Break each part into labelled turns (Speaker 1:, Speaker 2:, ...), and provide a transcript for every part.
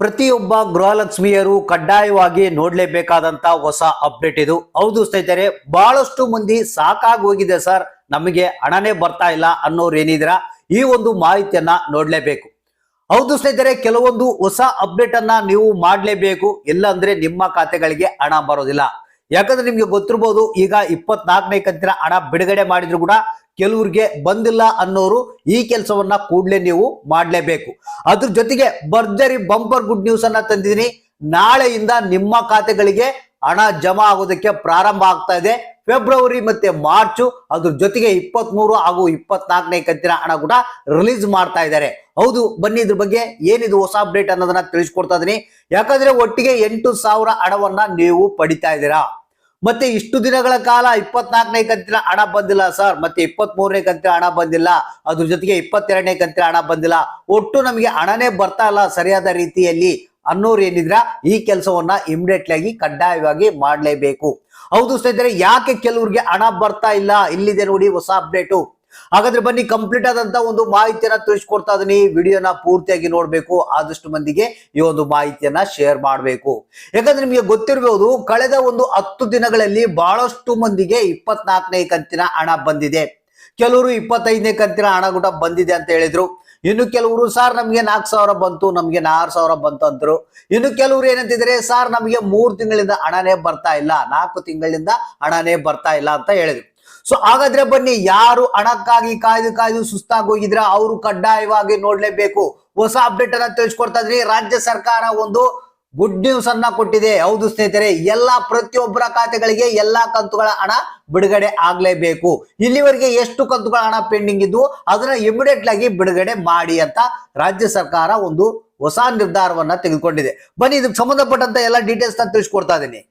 Speaker 1: ಪ್ರತಿಯೊಬ್ಬ ಗೃಹಲಕ್ಷ್ಮಿಯರು ಕಡ್ಡಾಯವಾಗಿ ನೋಡ್ಲೇಬೇಕಾದಂತ ಹೊಸ ಅಪ್ಡೇಟ್ ಇದು. ಹೌದು ಸ್ನೇಹಿತರೆ, ಬಹಳಷ್ಟು ಮಂದಿ ಸಾಕಾಗಿ ಹೋಗಿದೆ ಸರ್. ನಮಗೆ ಹಣನೇ ಬರ್ತಾ ಇಲ್ಲ ಅನ್ನೋರು ಏನಿದ್ರ ಈ ಒಂದು ಮಾಹಿತಿಯನ್ನ ನೋಡ್ಲೇಬೇಕು. ಹೌದು ಸ್ನೇಹಿತರೆ, ಕೆಲವೊಂದು ಹೊಸ ಅಪ್ಡೇಟ್ ಅನ್ನ ನೀವು ಮಾಡ್ಲೇಬೇಕು. ಇಲ್ಲಾಂದ್ರೆ ನಿಮ್ಮ ಖಾತೆಗಳಿಗೆ ಹಣ ಬರೋದಿಲ್ಲ. ಯಾಕಂದ್ರೆ ನಿಮ್ಗೆ ಗೊತ್ತಿರ್ಬೋದು, ಈಗ ಇಪ್ಪತ್ನಾಲ್ಕನೇ ಕಂತಿನ ಹಣ ಬಿಡುಗಡೆ ಮಾಡಿದ್ರು ಕೂಡ ಕೆಲವ್ರಿಗೆ ಬಂದಿಲ್ಲ ಅನ್ನೋರು ಈ ಕೆಲಸವನ್ನ ಕೂಡಲೇ ನೀವು ಮಾಡಲೇಬೇಕು. ಅದ್ರ ಜೊತೆಗೆ ಭರ್ಜರಿ ಬಂಪರ್ ಗುಡ್ ನ್ಯೂಸ್ ಅನ್ನ ತಂದಿದ್ದೀನಿ. ನಾಳೆಯಿಂದ ನಿಮ್ಮ ಖಾತೆಗಳಿಗೆ ಹಣ ಜಮಾ ಆಗೋದಕ್ಕೆ ಪ್ರಾರಂಭ ಆಗ್ತಾ ಇದೆ. ಫೆಬ್ರವರಿ ಮತ್ತೆ ಮಾರ್ಚ್, ಅದ್ರ ಜೊತೆಗೆ ಇಪ್ಪತ್ತ್ ಮೂರು ಹಾಗೂ ಇಪ್ಪತ್ನಾಲ್ಕನೇ ಕಂತಿನ ಹಣ ಕೂಡ ರಿಲೀಸ್ ಮಾಡ್ತಾ ಇದ್ದಾರೆ. ಹೌದು, ಬನ್ನಿ ಇದ್ರ ಬಗ್ಗೆ ಏನಿದು ಹೊಸ ಅಪ್ಡೇಟ್ ಅನ್ನೋದನ್ನ ತಿಳಿಸ್ಕೊಡ್ತಾ ಇದೀನಿ. ಯಾಕಂದ್ರೆ ಒಟ್ಟಿಗೆ ಎಂಟು ಸಾವಿರ ಹಣವನ್ನ ನೀವು ಪಡಿತಾ ಇದ್ದೀರಾ. ಮತ್ತೆ ಇಷ್ಟು ದಿನಗಳ ಕಾಲ ಇಪ್ಪತ್ನಾಲ್ಕನೇ ಕಂತಿನ ಹಣ ಬಂದಿಲ್ಲ ಸರ್. ಮತ್ತೆ ಇಪ್ಪತ್ತ್ ಮೂರನೇ ಕಂತಿನ ಹಣ ಬಂದಿಲ್ಲ. ಅದ್ರ ಜೊತೆಗೆ ಇಪ್ಪತ್ತೆರಡನೇ ಕಂತಿನ ಹಣ ಬಂದಿಲ್ಲ. ಒಟ್ಟು ನಮಗೆ ಹಣನೇ ಬರ್ತಾ ಇಲ್ಲ ಸರಿಯಾದ ರೀತಿಯಲ್ಲಿ. ಅನ್ನೋರು ಏನಿದ್ರ ಈ ಕೆಲಸವನ್ನ ಇಮಿಡಿಯೇಟ್ಲಿ ಆಗಿ ಕಡ್ಡಾಯವಾಗಿ ಮಾಡಲೇಬೇಕು. ಹೌದು ಸ್ನೇಹಿತರೆ, ಯಾಕೆ ಕೆಲವ್ರಿಗೆ ಹಣ ಬರ್ತಾ ಇಲ್ಲ? ಇಲ್ಲಿದೆ ನೋಡಿ ಹೊಸ ಅಪ್ಡೇಟು ಹಾಗಾದ್ರೆ ಬನ್ನಿ ಕಂಪ್ಲೀಟ್ ಆದಂತ ಒಂದು ಮಾಹಿತಿಯನ್ನ ತಿಳಿಸ್ಕೊಡ್ತಾ ಇದೀನಿ. ವಿಡಿಯೋನ ಪೂರ್ತಿಯಾಗಿ ನೋಡ್ಬೇಕು. ಆದಷ್ಟು ಮಂದಿಗೆ ಈ ಒಂದು ಮಾಹಿತಿಯನ್ನ ಶೇರ್ ಮಾಡಬೇಕು. ಯಾಕಂದ್ರೆ ನಿಮಗೆ ಗೊತ್ತಿರಬಹುದು ಕಳೆದ ಒಂದು ಹತ್ತು ದಿನಗಳಲ್ಲಿ ಬಹಳಷ್ಟು ಮಂದಿಗೆ ಇಪ್ಪತ್ನಾಲ್ಕನೇ ಕಂತಿನ ಹಣ ಬಂದಿದೆ. ಕೆಲವರು ಇಪ್ಪತ್ತೈದನೇ ಕಂತಿನ ಹಣ ಕೂಡ ಬಂದಿದೆ ಅಂತ ಹೇಳಿದ್ರು. ಇನ್ನು ಕೆಲವರು, ಸರ್, ನಮ್ಗೆ ನಾಲ್ಕು ಸಾವಿರ ಬಂತು, ನಮ್ಗೆ ಆರು ಸಾವಿರ ಬಂತು ಅಂದ್ರು. ಇನ್ನು ಕೆಲವರು ಏನಂತಿದ್ರೆ ಸರ್, ನಮಗೆ ಮೂರು ತಿಂಗಳಿಂದ ಹಣನೇ ಬರ್ತಾ ಇಲ್ಲ, ನಾಲ್ಕು ತಿಂಗಳಿಂದ ಹಣನೇ ಬರ್ತಾ ಇಲ್ಲ ಅಂತ ಹೇಳಿದ್ರು. ಸೊ ಹಾಗಾದ್ರೆ ಬನ್ನಿ, ಯಾರು ಹಣಕ್ಕಾಗಿ ಕಾಯ್ದು ಕಾಯ್ದು ಸುಸ್ತಾಗಿ ಹೋಗಿದ್ರ ಅವರು ಕಡ್ಡಾಯವಾಗಿ ನೋಡ್ಲೇಬೇಕು. ಹೊಸ ಅಪ್ಡೇಟ್ ಅನ್ನ ತಿಳಿಸ್ಕೊಡ್ತಾ ಇದ್ರಿ ರಾಜ್ಯ ಸರ್ಕಾರ ಒಂದು ಗುಡ್ ನ್ಯೂಸ್ ಅನ್ನ ಕೊಟ್ಟಿದೆ. ಹೌದು ಸ್ನೇಹಿತರೆ, ಎಲ್ಲಾ ಪ್ರತಿಯೊಬ್ಬರ ಖಾತೆಗಳಿಗೆ ಎಲ್ಲಾ ಕಂತುಗಳ ಹಣ ಬಿಡುಗಡೆ ಆಗ್ಲೇಬೇಕು. ಇಲ್ಲಿವರೆಗೆ ಎಷ್ಟು ಕಂತುಗಳ ಹಣ ಪೆಂಡಿಂಗ್ ಇದ್ವು, ಅದನ್ನ ಇಮಿಡಿಯೇಟ್ ಆಗಿ ಬಿಡುಗಡೆ ಮಾಡಿ ಅಂತ ರಾಜ್ಯ ಸರ್ಕಾರ ಒಂದು ಹೊಸ ನಿರ್ಧಾರವನ್ನ ತೆಗೆದುಕೊಂಡಿದೆ. ಬನ್ನಿ, ಇದಕ್ಕೆ ಸಂಬಂಧಪಟ್ಟಂತ ಎಲ್ಲ ಡೀಟೇಲ್ಸ್ನ ತಿಳಿಸ್ಕೊಡ್ತಾ ಇದ್ದೀನಿ.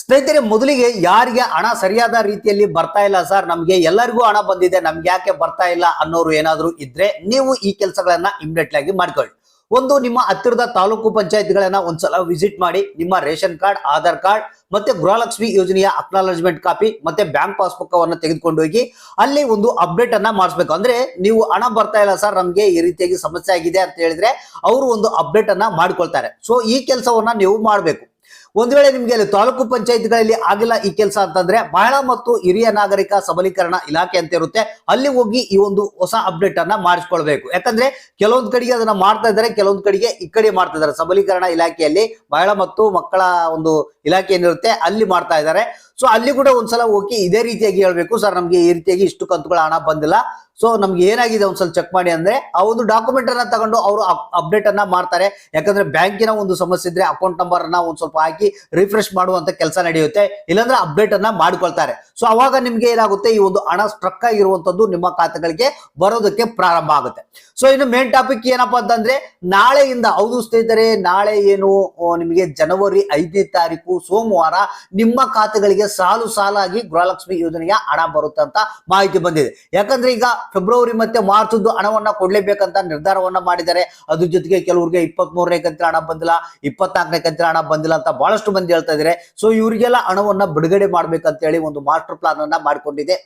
Speaker 1: ಸ್ನೇಹಿತರೆ, ಮೊದಲಿಗೆ ಯಾರಿಗೆ ಹಣ ಸರಿಯಾದ ರೀತಿಯಲ್ಲಿ ಬರ್ತಾ ಇಲ್ಲ ಸರ್, ನಮ್ಗೆ ಎಲ್ಲರಿಗೂ ಹಣ ಬಂದಿದೆ, ನಮ್ಗೆ ಯಾಕೆ ಬರ್ತಾ ಇಲ್ಲ ಅನ್ನೋರು ಏನಾದ್ರು ಇದ್ರೆ ನೀವು ಈ ಕೆಲಸಗಳನ್ನ ಇಮಿಡಿಯೇಟ್ ಆಗಿ ಮಾಡ್ಕೊಳ್ಳಿ. ಒಂದು, ನಿಮ್ಮ ಹತ್ತಿರದ ತಾಲೂಕು ಪಂಚಾಯತ್ಗಳನ್ನ ಒಂದ್ಸಲ ವಿಸಿಟ್ ಮಾಡಿ, ನಿಮ್ಮ ರೇಷನ್ ಕಾರ್ಡ್, ಆಧಾರ್ ಕಾರ್ಡ್, ಮತ್ತೆ ಗೃಹಲಕ್ಷ್ಮಿ ಯೋಜನೆಯ ಅಕ್ನಾಲಜ್ಮೆಂಟ್ ಕಾಪಿ ಮತ್ತೆ ಬ್ಯಾಂಕ್ ಪಾಸ್ಬುಕ್ ಅನ್ನ ತೆಗೆದುಕೊಂಡು ಹೋಗಿ, ಅಲ್ಲಿ ಒಂದು ಅಪ್ಡೇಟ್ ಅನ್ನ ಮಾಡಿಸ್ಬೇಕು. ಅಂದ್ರೆ, ನೀವು ಹಣ ಬರ್ತಾ ಇಲ್ಲ ಸರ್, ನಮ್ಗೆ ಈ ರೀತಿಯಾಗಿ ಸಮಸ್ಯೆ ಆಗಿದೆ ಅಂತ ಹೇಳಿದ್ರೆ, ಅವರು ಒಂದು ಅಪ್ಡೇಟ್ ಅನ್ನ ಮಾಡ್ಕೊಳ್ತಾರೆ. ಸೊ ಈ ಕೆಲಸವನ್ನ ನೀವು ಮಾಡಬೇಕು. ಒಂದ್ ವೇಳೆ ನಿಮ್ಗೆ ಅಲ್ಲಿ ತಾಲೂಕು ಪಂಚಾಯತ್ಗಳಲ್ಲಿ ಆಗಿಲ್ಲ ಈ ಕೆಲಸ ಅಂತಂದ್ರೆ ಮಹಿಳಾ ಮತ್ತು ಹಿರಿಯ ನಾಗರಿಕ ಸಬಲೀಕರಣ ಇಲಾಖೆ ಅಂತ ಇರುತ್ತೆ. ಅಲ್ಲಿ ಹೋಗಿ ಈ ಒಂದು ಹೊಸ ಅಪ್ಡೇಟ್ ಅನ್ನ ಮಾಡಿಸ್ಕೊಳ್ಬೇಕು. ಯಾಕಂದ್ರೆ ಕೆಲವೊಂದ್ ಕಡೆಗೆ ಅದನ್ನ ಮಾಡ್ತಾ ಇದ್ದಾರೆ, ಕೆಲವೊಂದ್ ಕಡೆಗೆ ಈ ಕಡೆ ಮಾಡ್ತಾ ಇದ್ದಾರೆ. ಸಬಲೀಕರಣ ಇಲಾಖೆಯಲ್ಲಿ ಮಹಿಳಾ ಮತ್ತು ಮಕ್ಕಳ ಒಂದು ಇಲಾಖೆ ಏನಿರುತ್ತೆ ಅಲ್ಲಿ ಮಾಡ್ತಾ ಇದ್ದಾರೆ. ಸೊ ಅಲ್ಲಿ ಕೂಡ ಒಂದ್ಸಲ ಹೋಗಿ ಇದೇ ರೀತಿಯಾಗಿ ಹೇಳ್ಬೇಕು. ಸರ್, ನಮ್ಗೆ ಈ ರೀತಿಯಾಗಿ ಇಷ್ಟು ಕಂತುಗಳ ಹಣ ಬಂದಿಲ್ಲ. ಸೊ ನಮ್ಗೆ ಏನಾಗಿದೆ ಒಂದ್ಸಲ ಚೆಕ್ ಮಾಡಿ ಅಂದ್ರೆ, ಆ ಒಂದು ಡಾಕ್ಯುಮೆಂಟ್ ಅನ್ನ ತಗೊಂಡು ಅವರು ಅಪ್ಡೇಟ್ ಅನ್ನ ಮಾಡ್ತಾರೆ. ಯಾಕಂದ್ರೆ ಬ್ಯಾಂಕಿನ ಒಂದು ಸಮಸ್ಯೆ ಇದ್ರೆ ಅಕೌಂಟ್ ನಂಬರ್ ಅನ್ನ ಒಂದ್ ಸ್ವಲ್ಪ ಹಾಕಿ ರಿಫ್ರೆಶ್ ಮಾಡುವಂತ ಕೆಲಸ ನಡೆಯುತ್ತೆ. ಇಲ್ಲಾಂದ್ರೆ ಅಪ್ಡೇಟ್ ಅನ್ನ ಮಾಡ್ಕೊಳ್ತಾರೆ. ಸೊ ಅವಾಗ ನಿಮ್ಗೆ ಏನಾಗುತ್ತೆ, ಈ ಒಂದು ಹಣ ಸ್ಟ್ರಕ್ ಆಗಿರುವಂತದ್ದು ನಿಮ್ಮ ಖಾತೆಗಳಿಗೆ ಬರೋದಕ್ಕೆ ಪ್ರಾರಂಭ ಆಗುತ್ತೆ. ಸೊ ಇನ್ನು ಮೇನ್ ಟಾಪಿಕ್ ಏನಪ್ಪಾ ಅಂತಂದ್ರೆ, ನಾಳೆಯಿಂದ, ಹೌದು ಸ್ನೇಹಿತರೆ, ನಾಳೆ ಏನು ನಿಮಗೆ ಜನವರಿ ಐದನೇ ತಾರೀಕು ಸೋಮವಾರ ನಿಮ್ಮ ಖಾತೆಗಳಿಗೆ ಸಾಲು ಸಾಲಾಗಿ ಗೃಹಲಕ್ಷ್ಮಿ ಯೋಜನೆಯ ಹಣ ಬರುತ್ತೆ ಅಂತ ಮಾಹಿತಿ ಬಂದಿದೆ. ಯಾಕಂದ್ರೆ ಈಗ ಫೆಬ್ರವರಿ ಮತ್ತೆ ಮಾರ್ಚ್ ಹಣವನ್ನ ಕೊಡ್ಲೇಬೇಕಂತ ನಿರ್ಧಾರವನ್ನ ಮಾಡಿದ್ದಾರೆ. ಅದ್ರ ಜೊತೆಗೆ ಕೆಲವರಿಗೆ ಇಪ್ಪತ್ತ್ ಮೂರನೇ ಕಂತಿನ ಹಣ ಬಂದಿಲ್ಲ, ಇಪ್ಪತ್ನಾಲ್ಕನೇ ಕಂತಿನ ಹಣ ಬಂದಿಲ್ಲ ಅಂತ ಬಹಳಷ್ಟು ಮಂದಿ ಹೇಳ್ತಾ ಇದ್ದಾರೆ ಸೊ ಇವರಿಗೆಲ್ಲ ಹಣವನ್ನ ಬಿಡುಗಡೆ ಮಾಡ್ಬೇಕಂತ ಹೇಳಿ ಒಂದು ಮಾಸ್ಟರ್ ಪ್ಲಾನ್ ಅನ್ನ ಮಾಡ್ಕೊಂಡಿದೆ.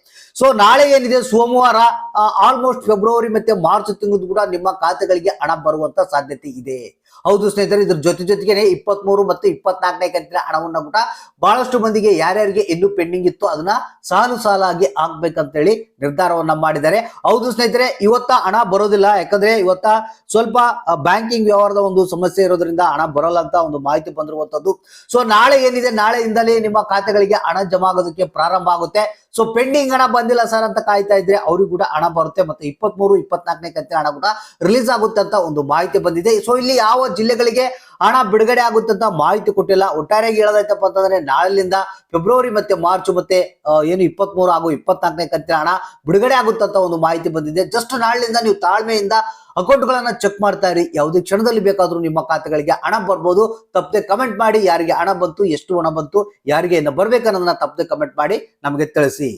Speaker 1: ಸೊ ನಾಳೆ ಏನಿದೆ? ಸೋಮವಾರ ಆಲ್ಮೋಸ್ಟ್ ಫೆಬ್ರವರಿ ಮತ್ತೆ ಮಾರ್ಚ್ ತಿಂಗಳು ಕೂಡ ನಿಮ್ಮ ಖಾತೆಗಳಿಗೆ ಹಣ ಬರುವಂತ ಸಾಧ್ಯತೆ ಇದೆ. ಹೌದು ಸ್ನೇಹಿತರೆ, ಇದ್ರ ಜೊತೆ ಜೊತೆಗೆ ಇಪ್ಪತ್ತ್ ಮೂರು ಮತ್ತು ಇಪ್ಪತ್ನಾಲ್ಕನೇ ಕಂತಿನ ಹಣವನ್ನ ಕೂಡ ಬಹಳಷ್ಟು ಮಂದಿಗೆ ಯಾರ್ಯಾರಿಗೆ ಇನ್ನು ಪೆಂಡಿಂಗ್ ಇತ್ತು ಅದನ್ನ ಸಾಲು ಸಾಲಾಗಿ ಆಗ್ಬೇಕಂತ ಹೇಳಿ ನಿರ್ಧಾರವನ್ನ ಮಾಡಿದ್ದಾರೆ. ಹೌದು ಸ್ನೇಹಿತರೆ, ಇವತ್ತ ಹಣ ಬರೋದಿಲ್ಲ. ಯಾಕಂದ್ರೆ ಇವತ್ತ ಸ್ವಲ್ಪ ಬ್ಯಾಂಕಿಂಗ್ ವ್ಯವಹಾರದ ಒಂದು ಸಮಸ್ಯೆ ಇರೋದ್ರಿಂದ ಹಣ ಬರಲ್ಲ ಅಂತ ಒಂದು ಮಾಹಿತಿ ಬಂದಿರುವಂತದ್ದು. ಸೊ ನಾಳೆ ಏನಿದೆ? ನಾಳೆಯಿಂದಲೇ ನಿಮ್ಮ ಖಾತೆಗಳಿಗೆ ಹಣ ಜಮಾ ಆಗೋದಕ್ಕೆ ಪ್ರಾರಂಭ ಆಗುತ್ತೆ. ಸೊ ಪೆಂಡಿಂಗ್ ಹಣ ಬಂದಿಲ್ಲ ಸರ್ ಅಂತ ಕಾಯ್ತಾ ಇದ್ರೆ ಅವ್ರಿಗೂ ಕೂಡ ಹಣ ಬರುತ್ತೆ. ಮತ್ತೆ ಇಪ್ಪತ್ಮೂರು, ಇಪ್ಪತ್ನಾಲ್ಕನೇ ಕಂತಿನ ಹಣ ಕೂಡ ರಿಲೀಸ್ ಆಗುತ್ತೆ ಅಂತ ಒಂದು ಮಾಹಿತಿ ಬಂದಿದೆ. ಸೊ ಇಲ್ಲಿ ಯಾವ ಜಿಲ್ಲೆಗಳಿಗೆ ಹಣ ಬಿಡುಗಡೆ ಆಗುತ್ತಂತ ಮಾಹಿತಿ ಕೊಟ್ಟಿಲ್ಲ. ಒಟ್ಟಾರೆಯಾಗಿ ಹೇಳೋದಾಯ್ತಪ್ಪ ಅಂತಂದ್ರೆ ನಾಳೆಯಿಂದ ಫೆಬ್ರವರಿ ಮತ್ತೆ ಮಾರ್ಚ್ ಮತ್ತೆ ಏನು ಇಪ್ಪತ್ತ್ ಮೂರು ಹಾಗೂ ಇಪ್ಪತ್ನಾಲ್ಕನೇ ಕಂತಿನ ಹಣ ಬಿಡುಗಡೆ ಆಗುತ್ತಂತ ಒಂದು ಮಾಹಿತಿ ಬಂದಿದೆ. ಜಸ್ಟ್ ನಾಳೆಯಿಂದ ನೀವು ತಾಳ್ಮೆಯಿಂದ ಅಕೌಂಟ್ ಗಳನ್ನ ಚೆಕ್ ಮಾಡ್ತಾ ಇರಿ. ಯಾವುದೇ ಕ್ಷಣದಲ್ಲಿ ಬೇಕಾದ್ರೂ ನಿಮ್ಮ ಖಾತೆಗಳಿಗೆ ಹಣ ಬರ್ಬೋದು. ತಪ್ಪದೆ ಕಮೆಂಟ್ ಮಾಡಿ ಯಾರಿಗೆ ಹಣ ಬಂತು, ಎಷ್ಟು ಹಣ ಬಂತು, ಯಾರಿಗೆ ಬರ್ಬೇಕನ್ನೋದನ್ನ ತಪ್ಪದೆ ಕಮೆಂಟ್ ಮಾಡಿ ನಮಗೆ ತಿಳಿಸಿ.